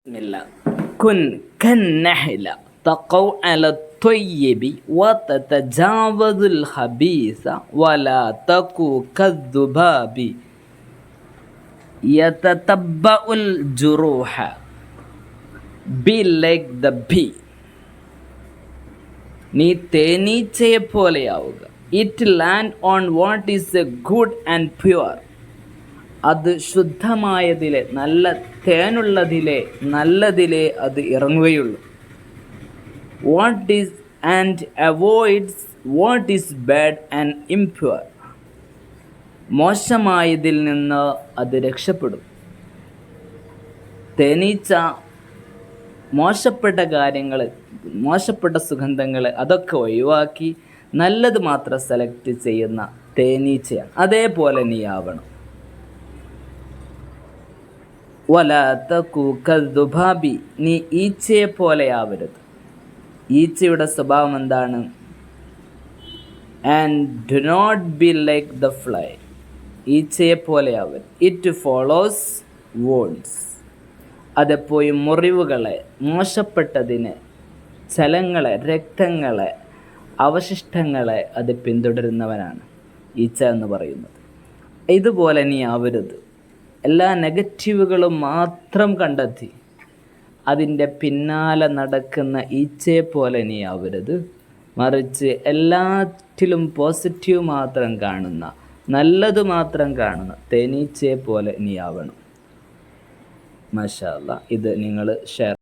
بسم الله كن كالنحلة تقو على الطيب وتتجاوز الخبيث ولا تكو كالذباب يتتبع الجروح be like the bee നീ തേനീച്ചയെ പോലെയാവുക it land on what is a good and pure അത് ശുദ്ധമായതിലെ നല്ല തേനുള്ളതിലെ നല്ലതിലെ അത് ഇറങ്ങുകയുള്ളൂ. What is and avoids what is bad and impure മോശമായതിൽ നിന്ന് അത് രക്ഷപ്പെടും. തേനീച്ച മോശപ്പെട്ട കാര്യങ്ങൾ മോശപ്പെട്ട സുഗന്ധങ്ങൾ അതൊക്കെ ഒഴിവാക്കി നല്ലത് മാത്രം സെലക്ട് ചെയ്യുന്ന തേനീച്ചയാണ്. അതേപോലെ നീ ആവണം വലാത്ത കൂക്കദ്ദുഭാബി നീ ഈച്ചയെ പോലെയാവരുത്. ഈച്ചയുടെ സ്വഭാവം എന്താണ്? And do not be like the fly ഈച്ചയെ പോലെയാവരുത്. ഇറ്റ് ഫോളോസ് വോൺസ് അതെപ്പോഴും മുറിവുകളെ മോശപ്പെട്ടതിന് ചലങ്ങളെ രക്തങ്ങളെ അവശിഷ്ടങ്ങളെ അത് പിന്തുടരുന്നവനാണ് ഈച്ച എന്ന് പറയുന്നത്. ഇതുപോലെ നീ ആവരുത്. എല്ലാ നെഗറ്റീവുകളും മാത്രം കണ്ടെത്തി. അതിന്റെ പിന്നാലെ നടക്കുന്ന ഈച്ചയെ പോലെ നീ ആവരുത്. മറിച്ച് എല്ലാറ്റിലും പോസിറ്റീവ് മാത്രം കാണുന്ന നല്ലത് മാത്രം കാണുന്ന തേനീച്ചയെ പോലെ നീ ആവണം മഷാല്ല ഇത് നിങ്ങൾ ഷെയർ